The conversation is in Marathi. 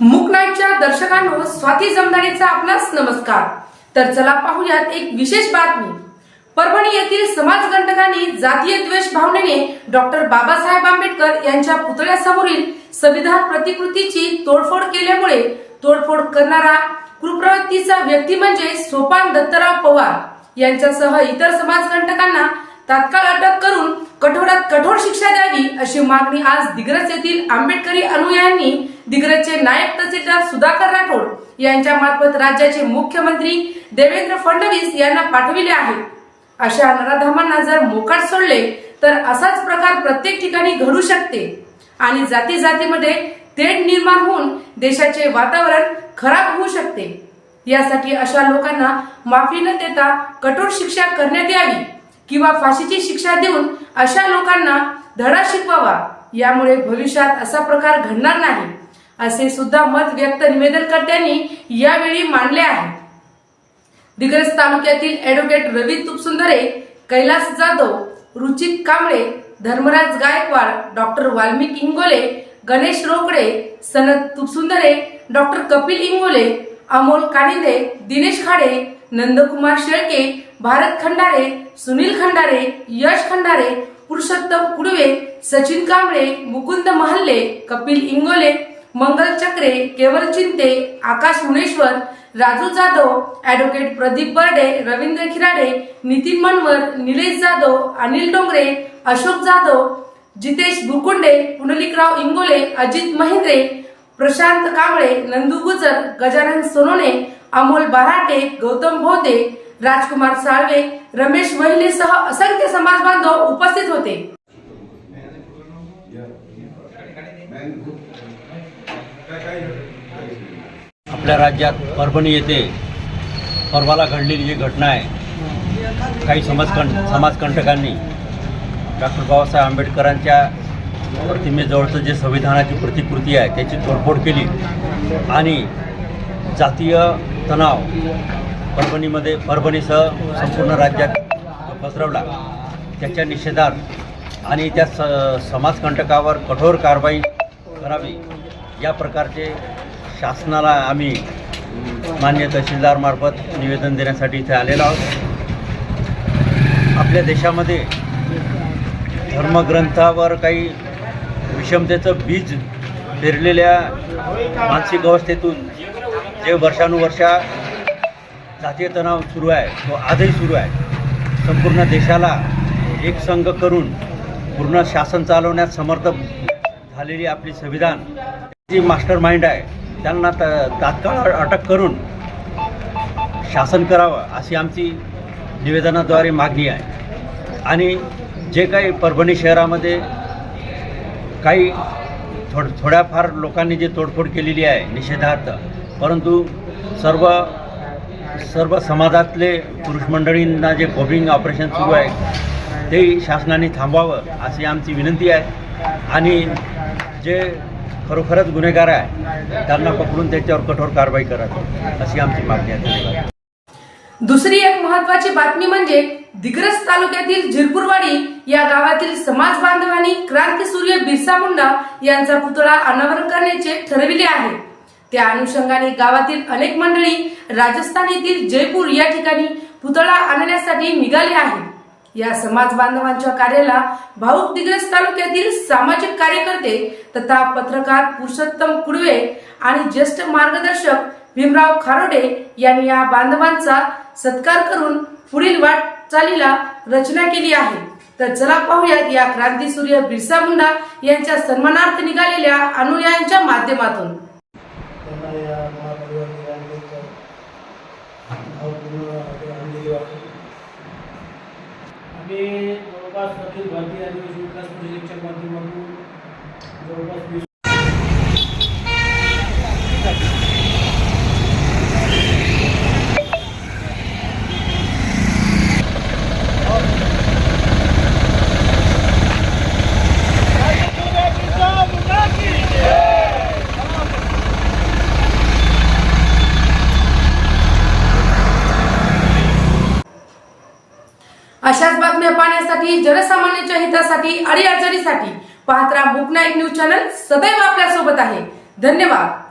मूक नाईटच्या दर्शकांनो स्वाती जमदारेचा आपलाच नमस्कार. तर चला पाहूयात एक विशेष बातमी. परभणी येथील समाजकंटकांनी जातीय द्वेष भावनेने डॉक्टर बाबासाहेब आंबेडकर यांच्या पुतळ्यासमोरील संविधान प्रतिकृतीची तोडफोड केल्यामुळे तोडफोड करणारा कृप्रवृत्तीचा व्यक्ती म्हणजे सोपान दत्तराव पवार. यांच्यासह इतर समाजकंटकांना तात्काळ अटक करून कठोरात कठोर शिक्षा द्यावी अशी मागणी आज दिग्रस येथील आंबेडकरी अनुयायांनी दिग्रजचे नायब तहसीलदार सुधाकर राठोड यांच्या मार्फत राज्याचे मुख्यमंत्री देवेंद्र फडणवीस यांना पाठविले आहे. अशा नराधामांना जर मोकाट सोडले तर असाच प्रकार प्रत्येक ठिकाणी घडू शकते. आणि जाती जातीमध्ये तेढ निर्माण होऊन देशाचे वातावरण खराब होऊ शकते. यासाठी अशा लोकांना माफी न देता कठोर शिक्षा करण्यात यावी. किंवा फाशीची शिक्षा देऊन अशा लोकांना धडा शिकवावा यामुळे भविष्यात असा प्रकार घडणार नाही असे सुद्धा मत व्यक्त निवेदनकर्त्यांनी यावेळी मांडले आहे. दिग्रस तालुक्यातील advocate Ravi Tupsundare Kailas Jadhav Ruchit Kamble Dharmaraj Gaikwad doctor Valmik Ingole Ganesh Rokade Sanat Tupsundare doctor Kapil Ingole Amol Kaninde Dinesh Khade Nandkumar Shelke Bharat Khandare Sunil Khandare Yash Khandare Purushottam Kudwe Sachin Kamble Mukund Mahalle Kapil Ingole Mangal Chakre Keval Chinte Akash Muneshwar Raju Jadhav advocate Pradeep Barde Ravindra Khirade Nitin Manwar Nilesh Jadhav Anil Dongre Ashok Jadhav Jitesh Bhukunde Pundlikrao Ingole Ajit Mahendre Prashant Kamble Nandu Gujar Gajanan Sonone Amol Barate Gautam Bhote Rajkumar Salve Ramesh महिलेसह असंख्य समाज बांधव उपस्थित होते. आपल्या राज्यात परभणी येथे परवाला घडलेली जी घटना आहे काही समाजकं समाजकंटकांनी डॉक्टर बाबासाहेब आंबेडकरांच्या प्रतिमेजवळचं जे संविधानाची प्रतिकृती आहे त्याची तोडफोड केली. आणि जातीय तणाव परभणीमध्ये परभणीसह संपूर्ण राज्यात पसरवला. त्याच्या निषेधार्थ आणि त्या स समाजकंटकावर कठोर कारवाई करावी. या प्रकारचे शासनाला आम्ही मान्य तहसीलदारमार्फत निवेदन देण्यासाठी इथे आलेलो आहोत. आपल्या देशामध्ये धर्मग्रंथावर काही विषमतेचं बीज पेरलेल्या मानसिक अवस्थेतून जे वर्षानुवर्षा जातीय तणाव सुरू आहे तो आजही सुरू आहे. संपूर्ण देशाला एक संघ करून पूर्ण शासन चालवण्यात समर्थ झालेली आपली संविधान जी मास्टर माइंड आहे त्यांना त तात्काळ अटक करून शासन करावं अशी आमची निवेदनाद्वारे मागणी आहे. आणि जे काही परभणी शहरामध्ये काही थोड थोड्याफार लोकांनी जे तोडफोड केलेली आहे निषेधार्थ परंतु सर्व सर्व समाजातले पुरुष मंडळींना जे कोबिंग ऑपरेशन सुरू आहे ते शासनाने थांबवावं अशी आमची विनंती आहे. आणि जे खरोखरच गुन्हेगार आहे त्यांना पकडून त्याच्यावर कठोर कारवाई करावी अशी आमची मागणी आहे. दुसरी एक महत्वाची बातमी म्हणजे दिग्रस तालुक्यातील झिरपूरवाडी या गावातील समाज बांधवांनी क्रांतीसूर्य बिरसा मुंडा यांचा पुतळा अनावरण करण्याचे ठरविले आहे. त्या अनुषंगाने गावातील अनेक मंडळी राजस्थान येथील जयपूर या ठिकाणी पुतळा आणण्यासाठी निघाले आहे या समाज बांधवांच्या कार्याला भाऊक दिग्रस तालुक्यातील सामाजिक कार्यकर्ते तथा पत्रकार पुरुषोत्तम कुडवे आणि ज्येष्ठ मार्गदर्शक भीमराव खारोडे यांनी या बांधवांचा सत्कार करून पुढील वाटचालीला रचना केली आहे. तर चला पाहूयात या क्रांतीसूर्य बिरसा मुंडा यांच्या सन्मानार्थ निघालेल्या अनुयायांच्या माध्यमातून. आम्ही जवळपास अखिल भारतीय आदिवासी विकास परिषदेच्या माध्यमातून जवळपास वीस अशाच बातम्या पाहण्यासाठी जनसामान्यांच्या हितासाठी आणि अडचणीसाठी पाहत राहा मुकनाईक न्यूज चॅनल. सदैव आपल्यासोबत आहे. धन्यवाद.